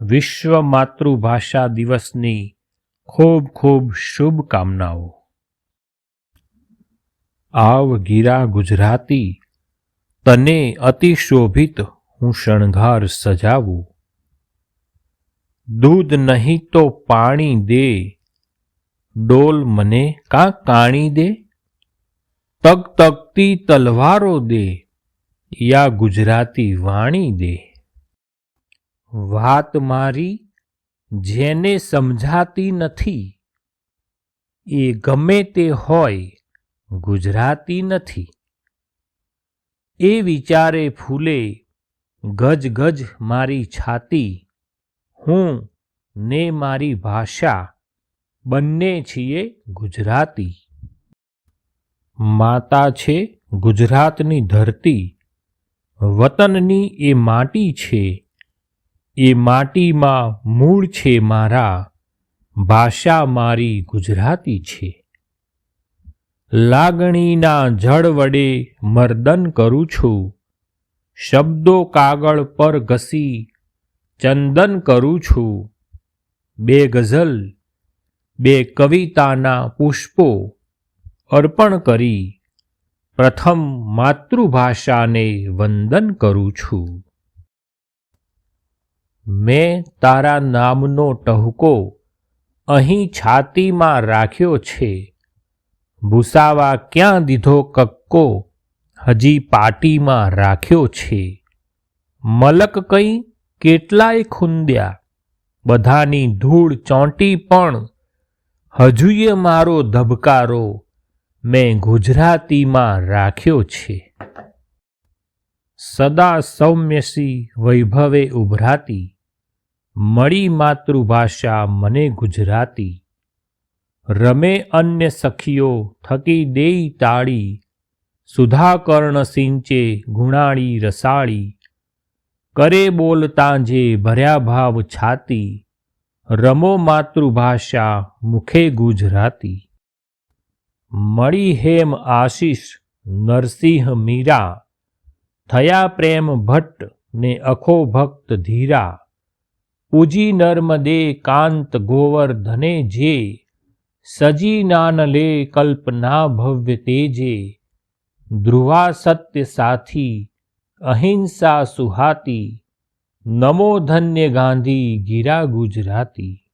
વિશ્વ માતૃભાષા દિવસની ખૂબ ખૂબ શુભકામનાઓ. આવ ગીરા ગુજરાતી, તને અતિશોભિત હું શણગાર સજાવું. દૂધ નહીં તો પાણી દે, ડોલ મને કાં કાણી દે? તક તકતી તલવારો દે, યા ગુજરાતી વાણી દે? વાત મારી જેને સમજાતી નથી, એ ગમે તે હોય ગુજરાતી નથી. એ વિચારે ફૂલે ગજ ગજ મારી છાતી, હું ને મારી ભાષા, બંને છીએ ગુજરાતી. માતા છે ગુજરાતની ધરતી, વતનની એ માટી છે એ માટીમાં મૂળ છે મારા, ભાષા મારી ગુજરાતી છે. લાગણીના જળ વડે મર્દન કરું છું, શબ્દો કાગળ પર ઘસી ચંદન કરું છું. બે ગઝલ, બે કવિતાના પુષ્પો અર્પણ કરી પ્રથમ માતૃભાષાને વંદન કરું છું. મેં તારા નામનો ટહુકો અહીં છાતીમાં રાખ્યો છે. ભૂસાવા ક્યાં દીધો કક્કો હજી પાટીમાં રાખ્યો છે. મલક કંઈ કેટલાય ખૂંદ્યા. બધાની ધૂળ ચોંટી પણ. હજુએ મારો ધબકારો મેં ગુજરાતીમાં રાખ્યો છે. સદા સૌમ્યસી વૈભવે ઉભરાતી. મળી માતૃભાષા મને ગુજરાતી. રમે અન્ય સખીઓ થકી દેઈ તાળી. સુધાકર્ણ સિંચે ગુણાળી રસાળી. કરે બોલતા જે ભર્યા ભાવ છાતી. રમો માતૃભાષા મુખે ગુજરાતી. મળી હેમ આશીષ નરસિંહ મીરા. થયા પ્રેમ ભટ્ટ ને અખો ભક્ત ધીરા. પૂજી નર્મદે કાંત ગોવર્ધને જે, સજી નાનલે કલ્પના ભવ્ય તેજે. ધ્રુવા સત્ય સાથી, અહિંસા સુહાતી, નમો ધન્ય ગાંધી ગીરા ગુજરાતી.